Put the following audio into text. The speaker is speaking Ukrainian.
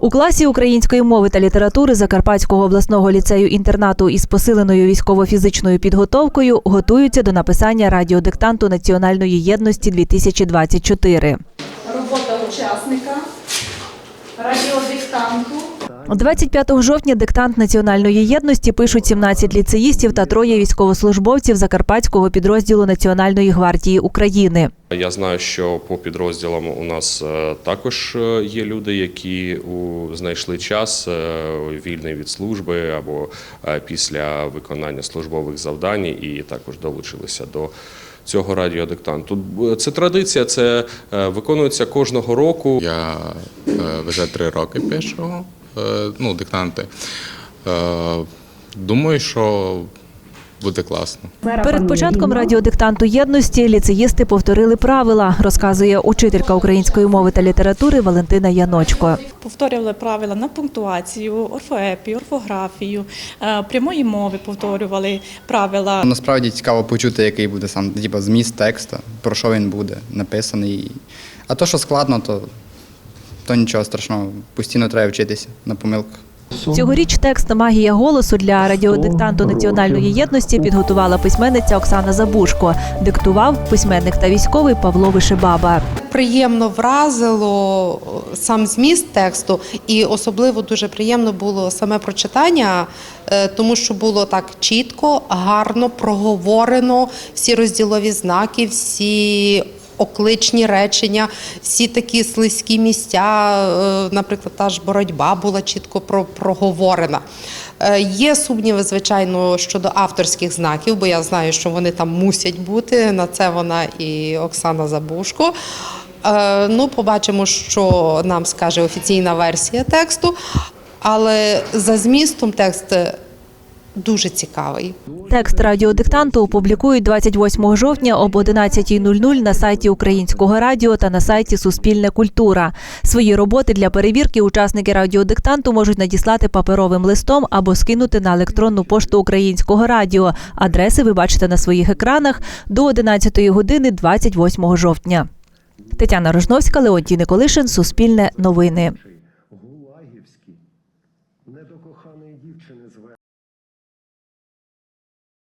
У класі української мови та літератури Закарпатського обласного ліцею інтернату із посиленою військово-фізичною підготовкою готуються до написання радіодиктанту національної єдності 2024. робота учасника, радіодиктанту. 25 жовтня диктант національної єдності пишуть 17 ліцеїстів та троє військовослужбовців Закарпатського підрозділу Національної гвардії України. Я знаю, що по підрозділам у нас е, також е, є люди, які знайшли час е, вільний від служби або після виконання службових завдань і також долучилися до. Цього радіодиктанту це традиція, це виконується кожного року. Я вже три роки пишу ну, диктанти. Е, думаю, що буде класно. Перед початком радіодиктанту єдності ліцеїсти повторили правила, розказує учителька української мови та літератури Валентина Яночко. Повторювали правила на пунктуацію, орфоепію, орфографію, е, прямої мови повторювали правила. Насправді цікаво почути, який буде сам типу, зміст тексту, про що він буде написаний. А то, що складно, то, то нічого страшного. Постійно треба вчитися на помилках. Цьогоріч текст Магія голосу для радіодиктанту національної єдності підготувала письменниця Оксана Забушко. Диктував письменник та військовий Павло Вишибаба. Приємно вразило сам зміст тексту, і особливо дуже приємно було саме прочитання, е, тому що було так чітко, гарно проговорено всі розділові знаки, всі окличні речення, всі такі слизькі місця, е, наприклад, та ж боротьба була чітко проговорена. Е, Є сумніви, звичайно, щодо авторських знаків, бо я знаю, що вони там мусять бути. На це вона і Оксана Забушко. Е, Ну, побачимо, що нам скаже офіційна версія тексту. Але за змістом текст дуже цікавий. Текст радіодиктанту опублікують 28 жовтня об 11.00 на сайті Українського радіо та на сайті Суспільне культура. Свої роботи для перевірки учасники радіодиктанту можуть надіслати паперовим листом або скинути на електронну пошту Українського радіо. Адреси ви бачите на своїх екранах до 11 години 28 жовтня. Тетяна Рожновська, Леонтій Николишин, Суспільне новини. Гулагівський дівчини зве.